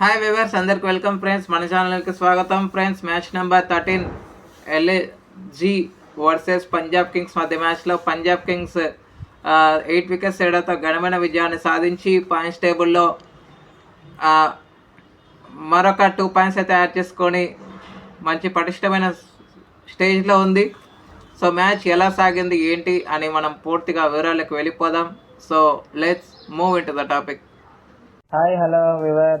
Hi viewers అందరికి welcome friends మన ఛానల్కి స్వాగతం. Friends match number thirteen LSG versus Punjab kings మధ్య మ్యాచ్లో పంజాబ్ కింగ్స్ ఎయిట్ వికెట్స్ తేడాతో ఘనమైన విజయాన్ని సాధించి పాయింట్స్ టేబుల్లో మరొక టూ పాయింట్స్ అయితే యాడ్ చేసుకొని మంచి పటిష్టమైన స్టేజ్లో ఉంది. సో మ్యాచ్ ఎలా సాగింది ఏంటి అని మనం పూర్తిగా వివరాలకు వెళ్ళిపోదాం. So let's move in to the topic hi hello viewer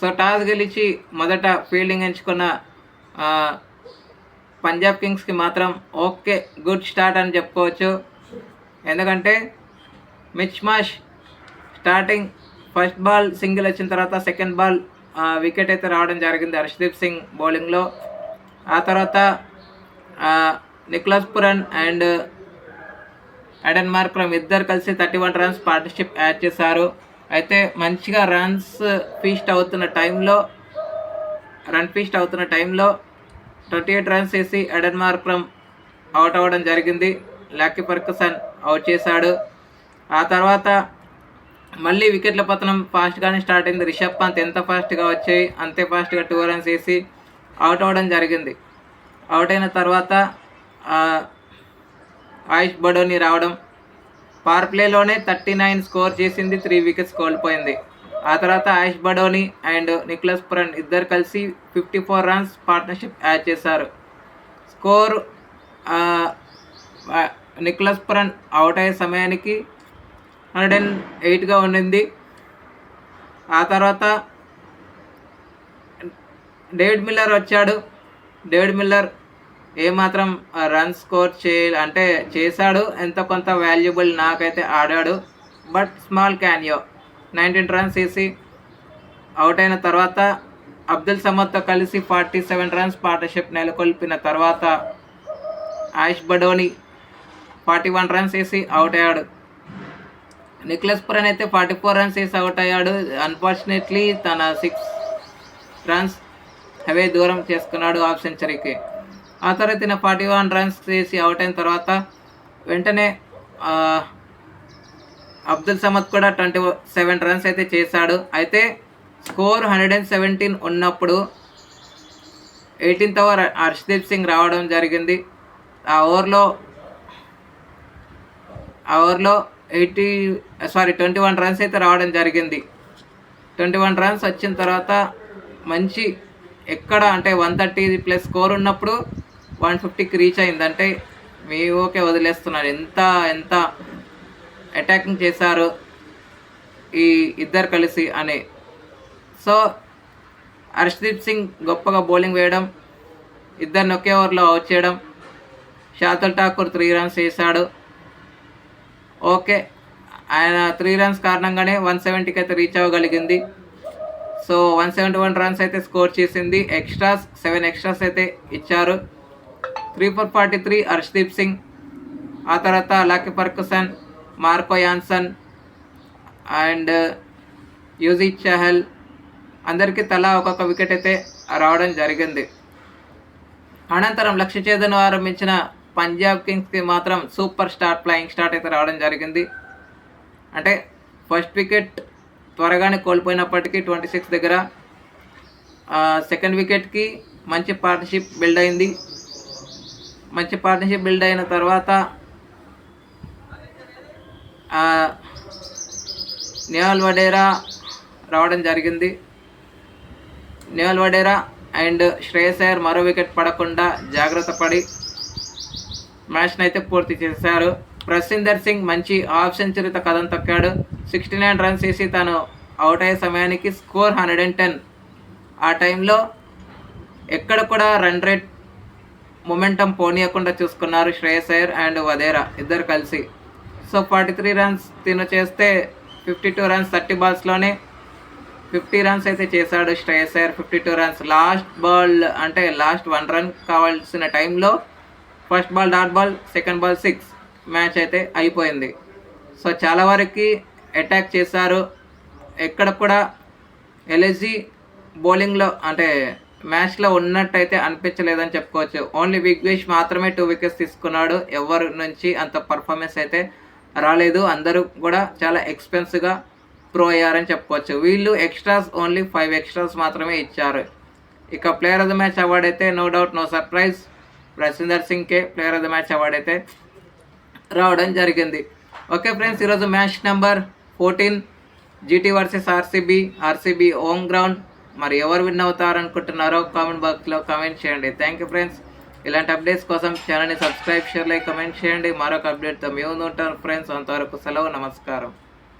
so toss గెలిచి మొదట ఫీల్డింగ్ ఎంచుకున్న పంజాబ్ కింగ్స్కి మాత్రం ఓకే గుడ్ స్టార్ట్ అని చెప్పుకోవచ్చు. ఎందుకంటే Mitch Marsh starting first ball single వచ్చిన తర్వాత సెకండ్ బాల్ వికెట్ అయితే రావడం జరిగింది హర్షదీప్ సింగ్ బౌలింగ్లో ఆ తర్వాత Nicholas Pooran and Aiden Markram ఇద్దరు కలిసి thirty one runs partnership add చేశారు. అయితే మంచిగా రన్స్ ఫీస్ట్ అవుతున్న టైంలో రన్ ఫీస్ట్ అవుతున్న టైంలో ట్వంటీ ఎయిట్ రన్స్ వేసి ఎడన్ మార్క్రమ్ అవుట్ అవ్వడం జరిగింది. లాకీ పర్కసన్ అవుట్ చేశాడు. ఆ తర్వాత మళ్ళీ వికెట్ల పతనం ఫాస్ట్గానే స్టార్ట్ అయింది. రిషబ్ పంత్ ఎంత ఫాస్ట్గా వచ్చాయి అంతే ఫాస్ట్గా టూ రన్స్ వేసి అవుట్ అవ్వడం జరిగింది. అవుట్ అయిన తర్వాత ఆయుష్ బడోని రావడం పవర్ ప్లేలోనే థర్టీ నైన్ స్కోర్ చేసింది త్రీ వికెట్స్ కోల్పోయింది. ఆ తర్వాత Ayush Badoni and Nicholas Pooran ఇద్దరు కలిసి fifty four runs partnership add చేశారు. స్కోర్ నిక్లస్ ప్రన్ అవుట్ అయ్యే సమయానికి హండ్రెడ్ అండ్ ఎయిట్గా ఉండింది. ఆ తర్వాత డేవిడ్ మిల్లర్ వచ్చాడు. డేవిడ్ మిల్లర్ ఏమాత్రం రన్ స్కోర్ చే అంటే చేశాడు. ఎంత కొంత వాల్యుబుల్ నాకైతే ఆడాడు. But small cameo nineteen runs వేసి అవుట్ అయిన తర్వాత అబ్దుల్ సమద్తో కలిసి ఫార్టీ సెవెన్ రన్స్ పార్ట్నర్షిప్ నెలకొల్పిన తర్వాత Ayush Badoni forty one runs వేసి అవుట్ అయ్యాడు. నిక్లస్ పురన్ అయితే ఫార్టీ ఫోర్ రన్స్ వేసి అవుట్ అయ్యాడు. అన్ఫార్చునేట్లీ తన సిక్స్ రన్స్ అవే దూరం చేసుకున్నాడు హాఫ్ సెంచరీకి. ఆ తర్వాత ఈయన ఫార్టీ వన్ రన్స్ చేసి అవుట్ అయిన తర్వాత వెంటనే అబ్దుల్ సమద్ కూడా ట్వంటీ సెవెన్ రన్స్ అయితే చేశాడు. అయితే స్కోర్ హండ్రెడ్ అండ్ సెవెంటీన్ ఉన్నప్పుడు ఎయిటీన్త్ ఓవర్ హర్షదీప్ సింగ్ రావడం జరిగింది. ఆ ఓవర్లో ఆ ఓవర్లో eighty sorry twenty one runs అయితే రావడం జరిగింది. ట్వంటీ వన్ రన్స్ వచ్చిన తర్వాత మంచి ఎక్కడ అంటే వన్ థర్టీ ప్లస్ స్కోర్ ఉన్నప్పుడు వన్ ఫిఫ్టీకి రీచ్ అయిందంటే మీ ఓకే వదిలేస్తున్నారు. ఎంత ఎంత అటాకింగ్ చేశారు ఈ ఇద్దరు కలిసి అని. సో హర్షదీప్ సింగ్ గొప్పగా బౌలింగ్ వేయడం ఇద్దరిని ఒకే ఓవర్లో అవుట్ చేయడం శాతుల్ ఠాకూర్ త్రీ రన్స్ చేశాడు. ఓకే ఆయన త్రీ రన్స్ కారణంగానే వన్ సెవెంటీకి అయితే reach అవ్వగలిగింది. So one seventy one runs అయితే స్కోర్ చేసింది. ఎక్స్ట్రాస్ సెవెన్ ఎక్స్ట్రాస్ అయితే ఇచ్చారు. Three four forty three Harshdeep Singh ఆ తర్వాత Lockie Ferguson Marco Jansen and Yuzi Chahal అందరికీ తలా ఒక్కొక్క వికెట్ అయితే రావడం జరిగింది. అనంతరం లక్ష్య చేదను ఆరంభించిన పంజాబ్ కింగ్స్కి మాత్రం సూపర్ స్టార్ ఫ్లయింగ్ స్టార్ట్ అయితే రావడం జరిగింది. అంటే ఫస్ట్ వికెట్ త్వరగానే కోల్పోయినప్పటికీ ట్వంటీ సిక్స్ దగ్గర సెకండ్ వికెట్కి మంచి పార్ట్నర్షిప్ బిల్డ్ అయింది. మంచి పార్ట్నర్షిప్ బిల్డ్ అయిన తర్వాత నేవల్ వడేరా రావడం జరిగింది. నేవల్ వడేరా అండ్ శ్రేయస్ అయ్యర్ మరో వికెట్ పడకుండా జాగ్రత్త పడి మ్యాచ్ని అయితే పూర్తి చేశారు. ప్రసిందర్ సింగ్ మంచి హాఫ్ సెంచరీతో కథం తొక్కాడు. సిక్స్టీ నైన్ రన్స్ వేసి తను అవుట్ అయ్యే సమయానికి స్కోర్ హండ్రెడ్ అండ్ టెన్ ఆ టైంలో ఎక్కడ కూడా రన్ రేట్ మొమెంటం పోనీయకుండా చూసుకున్నారు శ్రేయస్ అయ్యర్ అండ్ వదేరా ఇద్దరు కలిసి. సో ఫార్టీ త్రీ రన్స్ తిను చేస్తే ఫిఫ్టీ టూ రన్స్ థర్టీ బాల్స్లోనే ఫిఫ్టీ రన్స్ అయితే చేశాడు స్ట్రేసర్ fifty two runs last ball అంటే లాస్ట్ వన్ రన్ కావాల్సిన time first ball dot ball second ball six match అయితే అయిపోయింది. సో చాలా వరకు అటాక్ చేశారు. ఎక్కడ కూడా ఎల్ఎస్జీ బౌలింగ్లో అంటే మ్యాచ్లో ఉన్నట్టయితే అనిపించలేదని చెప్పుకోవచ్చు. ఓన్లీ విగ్వేష్ మాత్రమే టూ వికెట్స్ తీసుకున్నాడు. ఎవరి నుంచి అంత పర్ఫార్మెన్స్ అయితే రాలేదు. అందరూ కూడా చాలా ఎక్స్పెన్స్గా ప్రో అయ్యారని చెప్పుకోవచ్చు. వీళ్ళు ఎక్స్ట్రాస్ ఓన్లీ ఫైవ్ ఎక్స్ట్రాస్ మాత్రమే ఇచ్చారు. ఇక player of the match award అయితే నో డౌట్ నో సర్ప్రైజ్ రసిందర్ సింగ్కే player of the match award అయితే రావడం జరిగింది. ఓకే ఫ్రెండ్స్ ఈరోజు match number fourteen. GT versus RCB. RCB home ground మరి ఎవరు విన్ అవుతారు అనుకుంటున్నారో కామెంట్ బాక్స్లో కామెంట్ చేయండి. థ్యాంక్ యూ ఫ్రెండ్స్ ఇలాంటి అప్డేట్స్ కోసం ఛానల్ని సబ్స్క్రైబ్ షేర్ లైక్ కమెంట్ చేయండి. మరొక అప్డేట్తో మేము ఉంటాను ఫ్రెండ్స్ అంతవరకు సెలవు నమస్కారం.